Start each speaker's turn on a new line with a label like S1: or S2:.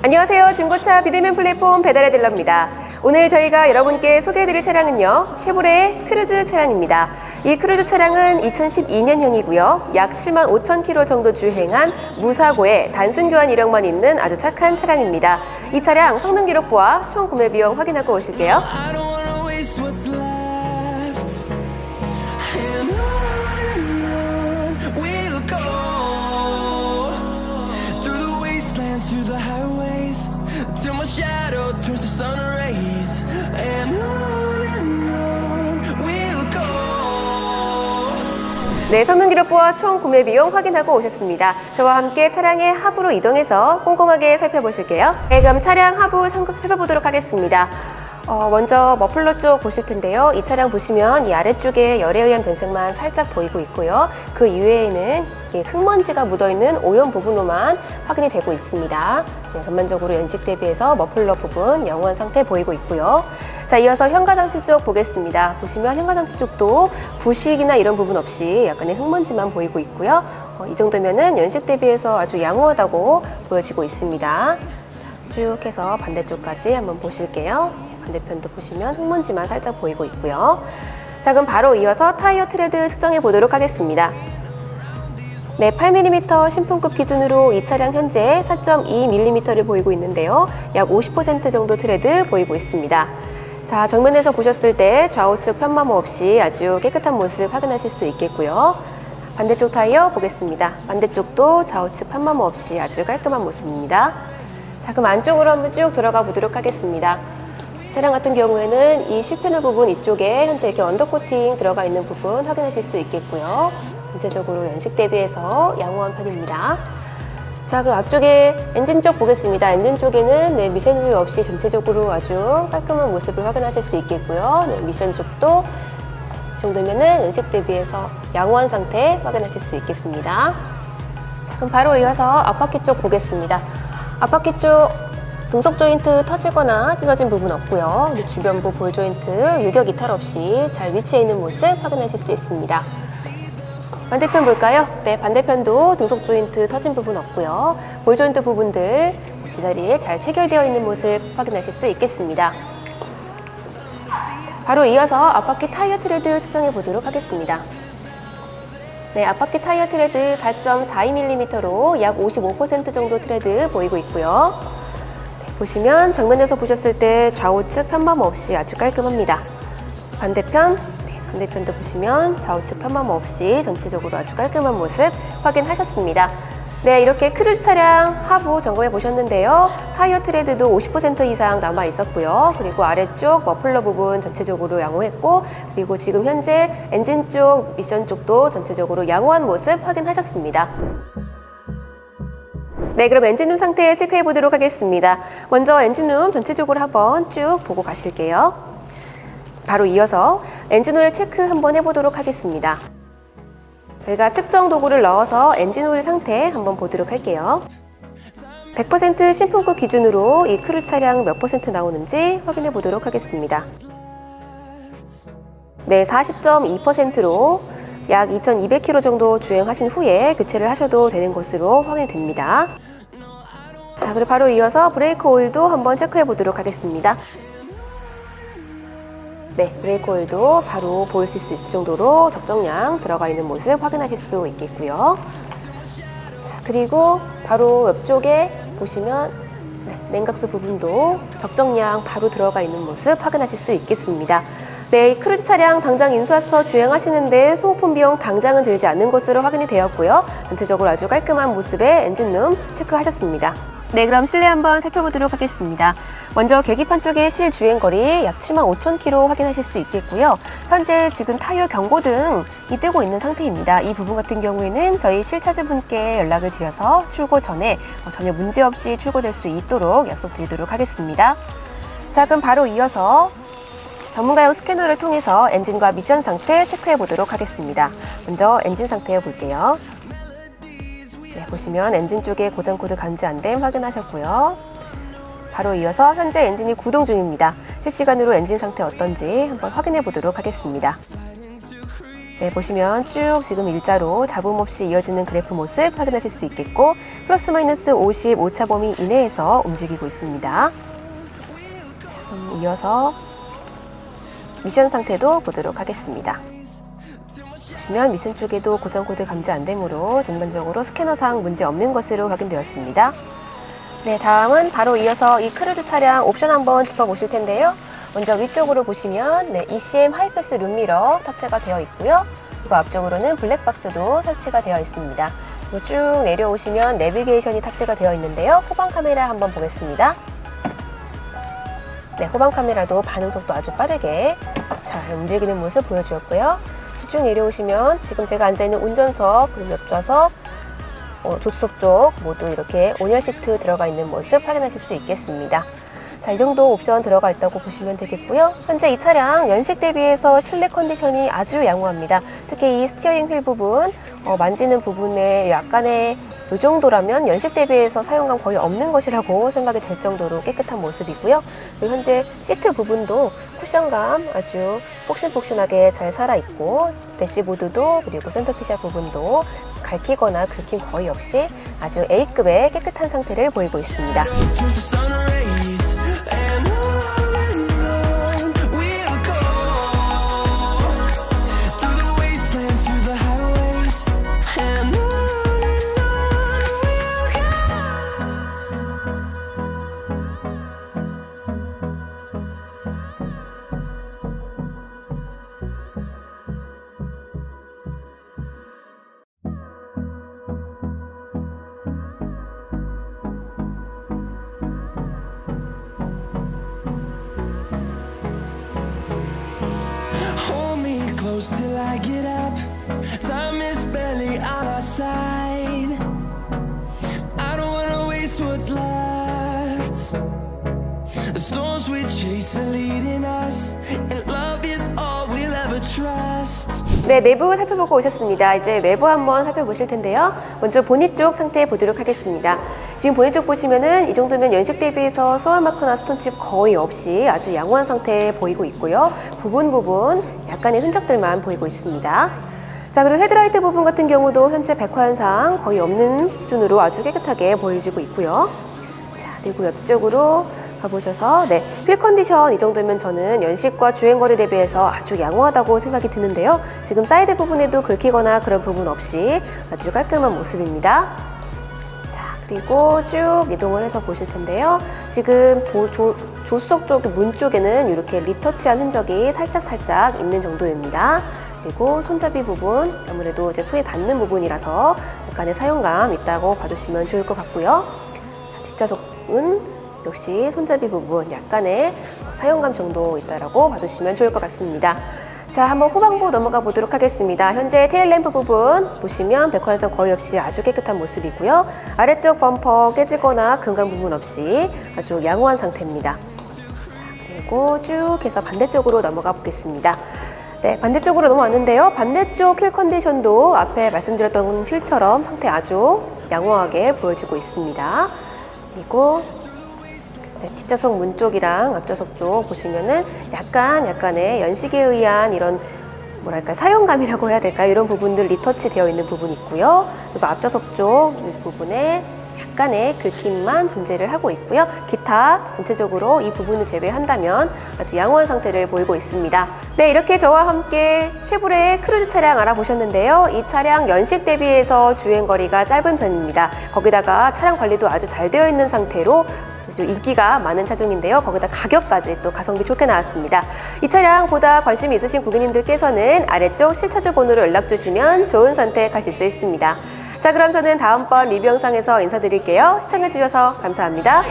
S1: 안녕하세요. 중고차 비대면 플랫폼 배달의 딜러입니다. 오늘 저희가 여러분께 소개해드릴 차량은요. 쉐보레 크루즈 차량입니다. 이 크루즈 차량은 2012년형이고요. 약 7만 5천 킬로 정도 주행한 무사고의 단순 교환 이력만 있는 아주 착한 차량입니다. 이 차량 성능 기록부와 총 구매 비용 확인하고 오실게요. 네, 성능 기록부와 총 구매 비용 확인하고 오셨습니다. 저와 함께 차량의 하부로 이동해서 꼼꼼하게 살펴보실게요. 네, 그럼 차량 하부 상급 살펴보도록 하겠습니다. 어, 먼저 머플러 쪽 보실 텐데요. 이 차량 보시면 이 아래쪽에 열에 의한 변색만 살짝 보이고 있고요. 그 이외에는 흙먼지가 묻어있는 오염 부분으로만 확인이 되고 있습니다. 네, 전반적으로 연식 대비해서 머플러 부분 영원 상태 보이고 있고요. 자, 이어서 현가장치 쪽 보겠습니다. 보시면 현가장치 쪽도 부식이나 이런 부분 없이 약간의 흙먼지만 보이고 있고요. 어, 이 정도면은 연식 대비해서 아주 양호하다고 보여지고 있습니다. 쭉 해서 반대쪽까지 한번 보실게요. 반대편도 보시면 흙먼지만 살짝 보이고 있고요. 자, 그럼 바로 이어서 타이어 트레드 측정해 보도록 하겠습니다. 네, 8mm 신품급 기준으로 이 차량 현재 4.2mm를 보이고 있는데요. 약 50% 정도 트레드 보이고 있습니다. 자, 정면에서 보셨을 때 좌우측 편마모 없이 아주 깨끗한 모습 확인하실 수 있겠고요. 반대쪽 타이어 보겠습니다. 반대쪽도 좌우측 편마모 없이 아주 깔끔한 모습입니다. 자, 그럼 안쪽으로 한번 쭉 들어가 보도록 하겠습니다. 차량 같은 경우에는 이 실패너 부분 이쪽에 현재 이렇게 언더코팅 들어가 있는 부분 확인하실 수 있겠고요. 전체적으로 연식 대비해서 양호한 편입니다. 자, 그럼 앞쪽에 엔진 쪽 보겠습니다. 엔진 쪽에는 네, 미세누이 없이 전체적으로 아주 깔끔한 모습을 확인하실 수 있겠고요. 네, 미션 쪽도 이 정도면은 연식 대비해서 양호한 상태 확인하실 수 있겠습니다. 자, 그럼 바로 이어서 앞바퀴 쪽 보겠습니다. 앞바퀴 쪽 등속 조인트 터지거나 찢어진 부분 없고요. 주변부 볼 조인트 유격 이탈 없이 잘 위치해 있는 모습 확인하실 수 있습니다. 반대편 볼까요? 네, 반대편도 등속 조인트 터진 부분 없고요. 볼 조인트 부분들 제자리에 잘 체결되어 있는 모습 확인하실 수 있겠습니다. 자, 바로 이어서 앞바퀴 타이어 트레드 측정해 보도록 하겠습니다. 네, 앞바퀴 타이어 트레드 4.42mm로 약 55% 정도 트레드 보이고 있고요. 네, 보시면 정면에서 보셨을 때 좌우측 편마모 없이 아주 깔끔합니다. 반대편, 네, 반대편도 보시면 좌우측 편마모 없이 전체적으로 아주 깔끔한 모습 확인하셨습니다. 네, 이렇게 크루즈 차량 하부 점검해 보셨는데요. 타이어 트레드도 50% 이상 남아 있었고요. 그리고 아래쪽 머플러 부분 전체적으로 양호했고, 그리고 지금 현재 엔진 쪽, 미션 쪽도 전체적으로 양호한 모습 확인하셨습니다. 네, 그럼 엔진룸 상태 체크해 보도록 하겠습니다. 먼저 엔진룸 전체적으로 한번 쭉 보고 가실게요. 바로 이어서 엔진 오일 체크 한번 해보도록 하겠습니다. 저희가 측정 도구를 넣어서 엔진 오일 상태 한번 보도록 할게요. 100% 신품급 기준으로 이 크루 차량 몇 퍼센트 나오는지 확인해 보도록 하겠습니다. 네, 40.2%로 약 2,200km 정도 주행하신 후에 교체를 하셔도 되는 것으로 확인이 됩니다. 자, 그리고 바로 이어서 브레이크 오일도 한번 체크해 보도록 하겠습니다. 네, 브레이크 오일도 바로 보일 수 있을 정도로 적정량 들어가 있는 모습 확인하실 수 있겠고요. 자, 그리고 바로 옆쪽에 보시면 네, 냉각수 부분도 적정량 바로 들어가 있는 모습 확인하실 수 있겠습니다. 네, 이 크루즈 차량 당장 인수해서 주행하시는데 소모품 비용 당장은 들지 않는 것으로 확인이 되었고요. 전체적으로 아주 깔끔한 모습의 엔진룸 체크하셨습니다. 네, 그럼 실내 한번 살펴보도록 하겠습니다. 먼저 계기판 쪽의 실 주행 거리 약 7만 5천 킬로 확인하실 수 있겠고요. 현재 지금 타이어 경고등이 뜨고 있는 상태입니다. 이 부분 같은 경우에는 저희 실차주분께 연락을 드려서 출고 전에 어, 전혀 문제 없이 출고될 수 있도록 약속드리도록 하겠습니다. 자, 그럼 바로 이어서 전문가용 스캐너를 통해서 엔진과 미션 상태 체크해 보도록 하겠습니다. 먼저 엔진 상태 볼게요. 네, 보시면 엔진 쪽에 고장 코드 감지 안 됨 확인하셨고요. 바로 이어서 현재 엔진이 구동 중입니다. 실시간으로 엔진 상태 어떤지 한번 확인해 보도록 하겠습니다. 네, 보시면 쭉 지금 일자로 잡음 없이 이어지는 그래프 모습 확인하실 수 있겠고 플러스 마이너스 50 오차 범위 이내에서 움직이고 있습니다. 자, 이어서 미션 상태도 보도록 하겠습니다. 보시면 미션 쪽에도 고정 코드 감지 안 되므로 전반적으로 스캐너상 문제 없는 것으로 확인되었습니다. 네, 다음은 바로 이어서 이 크루즈 차량 옵션 한번 짚어보실 텐데요. 먼저 위쪽으로 보시면 네, ECM 하이패스 룸미러 탑재가 되어 있고요. 그리고 앞쪽으로는 블랙박스도 설치가 되어 있습니다. 쭉 내려오시면 내비게이션이 탑재가 되어 있는데요. 후방 카메라 한번 보겠습니다. 네, 후방 카메라도 반응 속도 아주 빠르게 잘 움직이는 모습 보여주었고요. 쭉 내려오시면 지금 제가 앉아있는 운전석, 그리고 옆좌석, 어, 조수석 쪽 모두 이렇게 온열 시트 들어가 있는 모습 확인하실 수 있겠습니다. 자, 이 정도 옵션 들어가 있다고 보시면 되겠고요. 현재 이 차량 연식 대비해서 실내 컨디션이 아주 양호합니다. 특히 이 스티어링 휠 부분, 어, 만지는 부분에 약간의 이 정도라면 연식 대비해서 사용감 거의 없는 것이라고 생각이 될 정도로 깨끗한 모습이고요. 그리고 현재 시트 부분도 쿠션감 아주 폭신폭신하게 잘 살아있고 대시보드도 그리고 센터피셜 부분도 갉히거나 긁힘 거의 없이 아주 A급의 깨끗한 상태를 보이고 있습니다.
S2: Close till I get up. Time is barely on our side. I don't wanna waste what's left. The storms we chase are leading us, and love is all we'll ever trust.
S1: 네, 내부 살펴보고 오셨습니다. 이제 외부 한번 살펴보실 텐데요. 먼저 보닛 쪽 상태 보도록 하겠습니다. 지금 보닛 쪽 보시면은 이 정도면 연식 대비해서 소월 마크나 스톤칩 거의 없이 아주 양호한 상태에 보이고 있고요. 부분 부분 약간의 흔적들만 보이고 있습니다. 자, 그리고 헤드라이트 부분 같은 경우도 현재 백화 현상 거의 없는 수준으로 아주 깨끗하게 보여지고 있고요. 자, 그리고 옆쪽으로 가보셔서 네, 휠 컨디션 이 정도면 저는 연식과 주행거리 대비해서 아주 양호하다고 생각이 드는데요. 지금 사이드 부분에도 긁히거나 그런 부분 없이 아주 깔끔한 모습입니다. 자, 그리고 쭉 이동을 해서 보실 텐데요. 지금 보- 조, 조수석 쪽 문 쪽에는 이렇게 리터치한 흔적이 살짝 살짝 있는 정도입니다. 그리고 손잡이 부분, 아무래도 이제 소에 닿는 부분이라서 약간의 사용감 있다고 봐주시면 좋을 것 같고요. 자, 뒷좌석은 역시 손잡이 부분 약간의 사용감 정도 있다라고 봐주시면 좋을 것 같습니다. 자, 한번 후방부 넘어가 보도록 하겠습니다. 현재 테일램프 부분 보시면 백화현상 거의 없이 아주 깨끗한 모습이고요. 아래쪽 범퍼 깨지거나 금강 부분 없이 아주 양호한 상태입니다. 자, 그리고 쭉 해서 반대쪽으로 넘어가 보겠습니다. 네, 반대쪽으로 넘어왔는데요. 반대쪽 휠 컨디션도 앞에 말씀드렸던 휠처럼 상태 아주 양호하게 보여지고 있습니다. 그리고 네, 뒷좌석 문 쪽이랑 앞좌석 쪽 보시면은 약간 약간의 연식에 의한 이런 뭐랄까 사용감이라고 해야 될까요? 이런 부분들 리터치 되어 있는 부분이 있고요. 그리고 앞좌석 쪽 부분에 약간의 긁힘만 존재를 하고 있고요. 기타 전체적으로 이 부분을 제외한다면 아주 양호한 상태를 보이고 있습니다. 네, 이렇게 저와 함께 쉐보레 크루즈 차량 알아보셨는데요. 이 차량 연식 대비해서 주행 거리가 짧은 편입니다. 거기다가 차량 관리도 아주 잘 되어 있는 상태로 아주 인기가 많은 차종인데요. 거기다 가격까지 또 가성비 좋게 나왔습니다. 이 차량 보다 관심 있으신 고객님들께서는 아래쪽 실차주 번호로 연락 주시면 좋은 선택하실 수 있습니다. 자, 그럼 저는 다음번 리뷰 영상에서 인사드릴게요. 시청해주셔서 감사합니다.